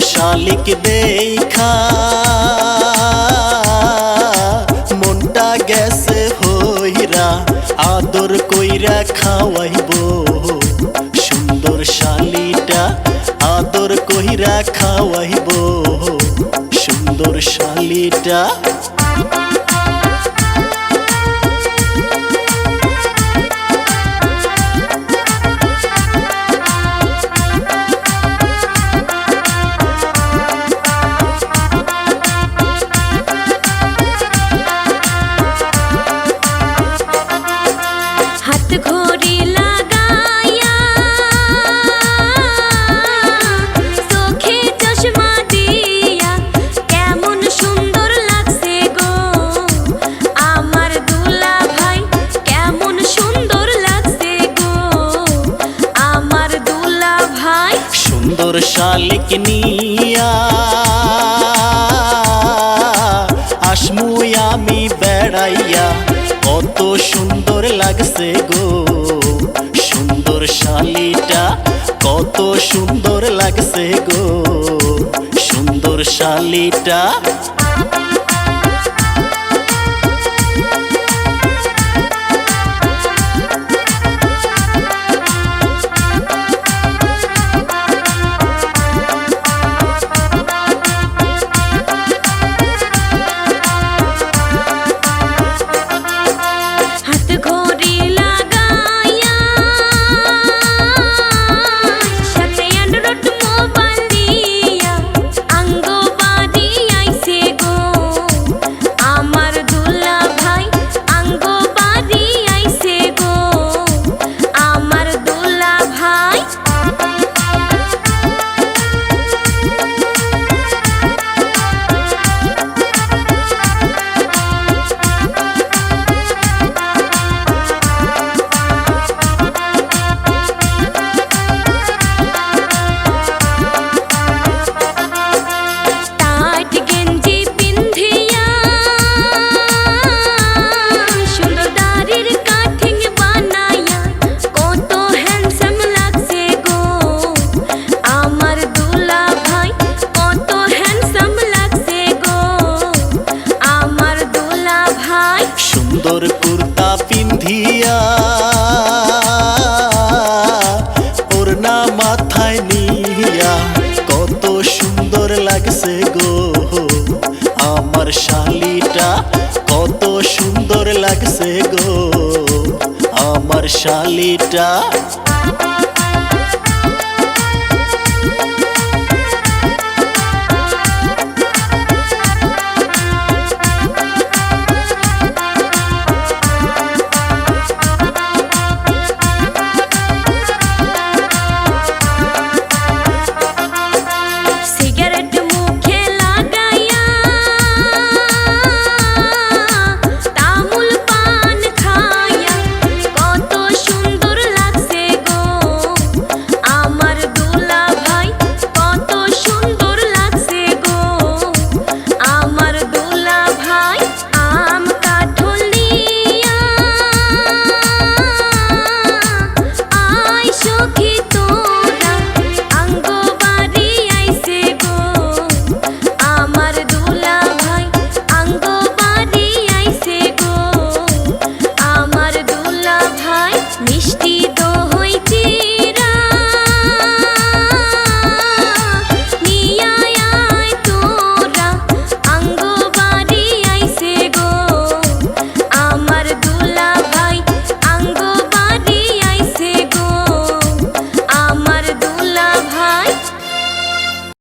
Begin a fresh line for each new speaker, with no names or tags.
শালিক দেখা। মনটা গেছে হইরা, আদর কইরা খাওয়াইব। সুন্দর শালিটা আদর কইরা খাওয়াইব। সুন্দর শালিটা
সুন্দর
শালিক নিয়া। আসমুই আমি বেড়াইয়া, কত সুন্দর লাগছে গো। সুন্দর শালিটা কত সুন্দর লাগছে গো। সুন্দর শালিটা সুন্দর কুর্তা পিন্ধিয়া, ওড়না মাথায় নিয়া, কত সুন্দর লাগছে গো। আমার শালিটা কত সুন্দর লাগছে গো। আমার শালিটা